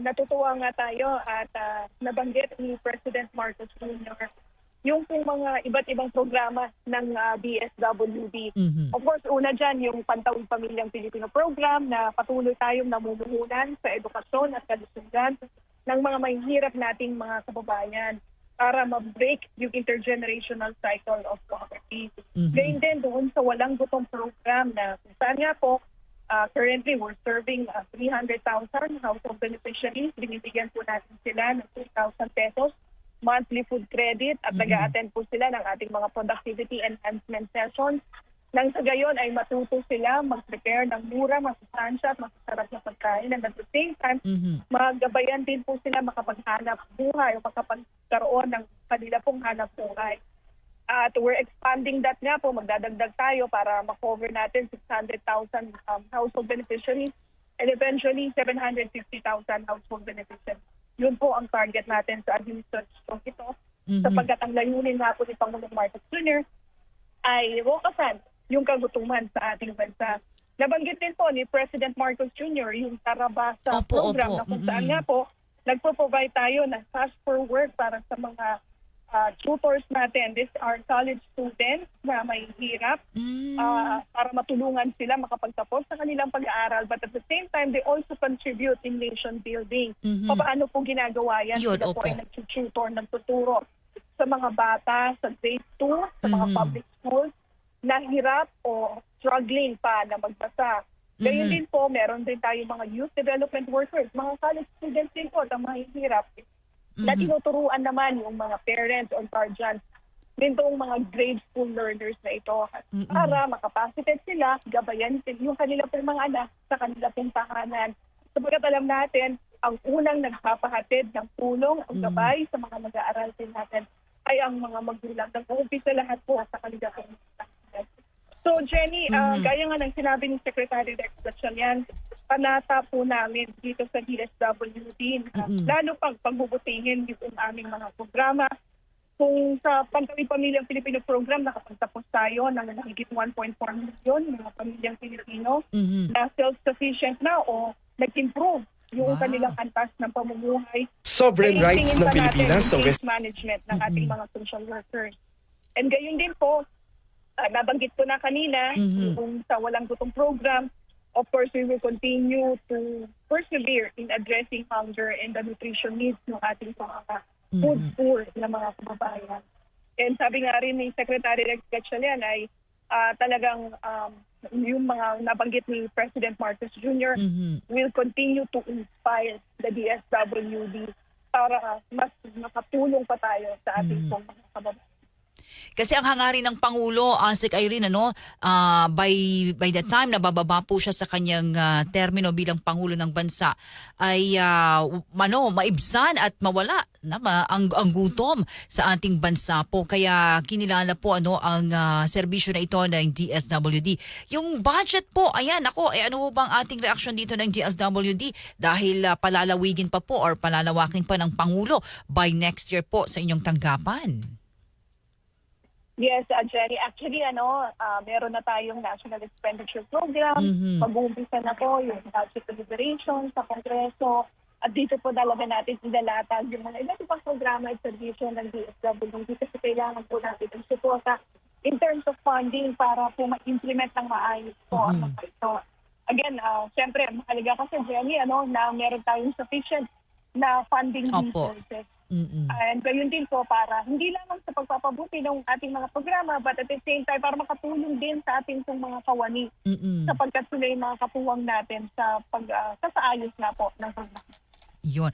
natutuwa nga tayo at ah, nabanggit ni President Marcos Jr. yung pong mga iba't ibang programa ng ah, DSWD. Mhm. Of course, una dyan yung Pantawid Pamilyang Pilipino Program na patuloy tayong namumuhunan sa edukasyon at kalusugan ng mga mahihirap nating mga kababayan para ma-break yung intergenerational cycle of poverty. Mhm. Gayun din doon sa Walang Gutom Program na kung saan nga po ah, currently we're serving ah, 300,000 household beneficiaries. Binibigyan po natin sila ng 2,000 pesos monthly food credit at Mhm. nag-a-attend po sila ng ating mga productivity enhancement sessions. Nang sa gayon ay matuto sila mag-prepare ng mura, masustansya at masasarap na pagkain. And at the same time, Mhm. magabayan din po sila makapaghanap buhay o makapagkaroon ng kanila pong hanap buhay. At we're expanding that nga po, magdadagdag tayo para ma-cover natin 600,000 um, household beneficiaries and eventually 750,000 household beneficiaries. Yun po ang target natin sa administrasyon ito Mhm. sapagkat ang layunin nga po ni Pangulong Marcos Jr. ay wakasan yung kagutuman sa ating bansa. Nabanggit din po ni President Marcos Jr. yung Tarabasa Opo, program opo. na kung saan Mm-mm. nga po nagpo-provide tayo ng cash for work para sa mga ah, tutors natin. These are college students na may hirap Mm. ah, para matulungan sila makapagtapos sa kanilang pag-aaral. But at the same time, they also contribute in nation building. Mhm. Paano po ginagawa yan? Yun, Sila po opo. ay nag-tutor, nagtuturo sa mga bata sa grade 2, sa mga Mhm. public schools na hirap o struggling pa na magbasa. Ganyan Mhm. din po, meron din tayo mga youth development workers, mga college students din po na mahihirap na Mhm. tinuturuan naman yung mga parents or guardians nitong mga grade school learners na ito Mm-mm. para makapacitate sila, gabayan yung kanila pong mga anak sa kanila pong tahanan. Sabagat alam natin, ang unang nagpapahatid ng tulong, ang gabay sa mga mag-aaral din natin ay ang mga magulang. Nag-uumpisa lahat po sa kanila pong tahanan. So Jenny, ah, Mhm. gaya nga ng sinabi ni Secretary Rex Gatchalian, panata po namin dito sa DSWD na Mm-mm. lalo pang pagbubutihin yung aming mga programa. Kung sa Pantawid Pamilyang Pilipino Program, nakapagtapos tayo ng mahigit 1.4 milyon mga pamilyang Pilipino Mhm. na self-sufficient na o nag-improve yung Wow. kanilang antas ng pamumuhay Sovereign rights ng Pilipinas West case management ng ating mga social workers. And gayon din po, ah, nabanggit ko na kanina, Mhm. yung sa Walang Gutong program, of course, we will continue to persevere in addressing hunger and the nutrition needs ng ating mga food Mhm. poor na mga kababayan. And sabi nga rin ni Secretary Rex Gatchalian ay ah, talagang um, yung mga nabanggit ni President Marcos Jr Mhm. will continue to inspire the DSWD para mas makatulong pa tayo sa ating Mm. Kasi ang hangarin ng Pangulo, Asik Irene, ano, ah, by, by the time na bababa po siya sa kanyang ah, termino bilang Pangulo ng Bansa, ay ah, ano, maibsan at mawala na, ma, ang, ang gutom sa ating bansa po. Kaya kinilala po ano, ang ah, serbisyo na ito ng DSWD. Yung budget po, ayan, ako, eh, ano bang ating reaksyon dito ng DSWD? Dahil ah, palalawigin pa po or palalawakin pa ng Pangulo by next year po sa inyong tanggapan. Yes, uh, Jenny. Actually, ano, ah, meron na tayong National Expenditure Program. Mhm. Mag-uumpisa na po yung budget deliberation sa Kongreso. At dito po talaga natin inalatag yung mga iba't ibang programa at servisyo ng DSWD kasi kailangan po natin ng suporta in terms of funding para po ma-implement ng maayos po ang Mhm. mga ito. Again, uh, siyempre, mahalaga kasi, Jenny, ano, na meron tayong sufficient na funding Opo. resources. Mm-mm. And gayon din po para hindi lamang sa pagpapabuti ng ating mga programa but at the same time para makatulong din sa ating pong mga kawani Mm-mm. sapagkat sila yung mga kapuwang natin sa pag uh, sa saayos na po ng programa. Yun.